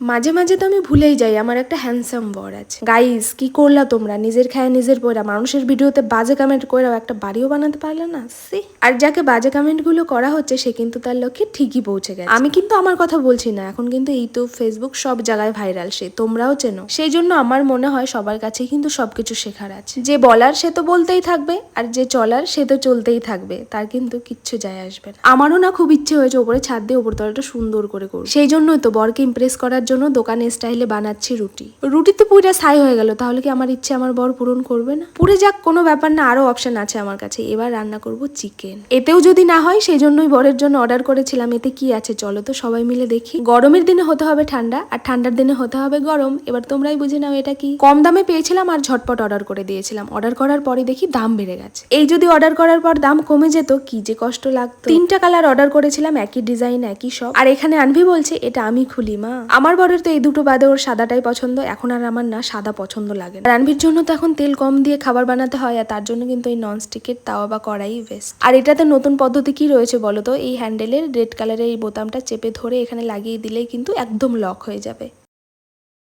মাঝে মাঝে তো আমি ভুলেই যাই, আমার একটা হ্যান্ডসাম বর আছে। গাইস কি করলা তোমরা? নিজের খায় নিজের পয়রা। মানুষের ভিডিওতে বাজে কমেন্ট করেও একটা বাড়িও বানাতে পারলে না? সি। আর যাকে বাজে কমেন্টগুলো করা হচ্ছে, সে কিন্তু তার লক্ষ্যে ঠিকই পৌঁছে গেছে। আমি কিন্তু আমার কথা বলছি না, এখন কিন্তু ইউটিউব ফেসবুক সব জায়গায় ভাইরাল সে, তোমরাও চেনো। সেই জন্য আমার মনে হয় সবার কাছে কিন্তু সবকিছু শেখার আছে। যে বলার সে তো বলতেই থাকবে, আর যে চলার সে তো চলতেই থাকবে, তার কিন্তু কিচ্ছু যায় আসবে না। আমারও না খুব ইচ্ছে হয়েছে, ওপরে ছাদ দিয়ে ওপর তলাটা সুন্দর করে করব। সেই জন্যই তো বরকে ইমপ্রেস করার জন্য দোকানে স্টাইলে বানাচ্ছি রুটি। রুটি তো পুরো ছাই হয়ে গেল, তাহলে কি আমার ইচ্ছে আমার বর পূরণ করবে না? পুরে যাক, কোনো ব্যাপার না, আরও অপশন আছে আমার কাছে। এবার রান্না করব চিকেন এতেও যদি না হয় সেই জন্যই বরের জন্য অর্ডার করেছিলাম। এতে কি আছে চলো তো সবাই মিলে দেখি। গরমের দিনে হতে হবে ঠান্ডা, আর ঠান্ডার দিনে হতে হবে গরম। এবার তোমরাই বুঝে নাও এটা কি। কম দামে পেয়েছিলাম আর ঝটপট অর্ডার করে দিয়েছিলাম। অর্ডার করার পরে দেখি দাম বেড়ে গেছে। এই যদি অর্ডার করার পর দাম কমে যেত, কি যে কষ্ট লাগতো। তিনটা কালার অর্ডার করেছিলাম, একই ডিজাইন একই সব আর এখানে আনভি বলছে, এটা আমি খুলি, মা। আমার বরের তো এই দুটো বাদে ওর সাদাটাই পছন্দ, এখন আর আমার না সাদা পছন্দ লাগে রানভির জন্য তো এখন তেল কম দিয়ে খাবার বানাতে হয়, আর তার জন্য কিন্তু এই ননস্টিকের তাওয়া বা কড়াই বেস্ট আর এটাতে নতুন পদ্ধতি কি রয়েছে বলো তো? এই হ্যান্ডেলের রেড কালারের এই বোতামটা চেপে ধরে এখানে লাগিয়ে দিলেই কিন্তু একদম লক হয়ে যাবে।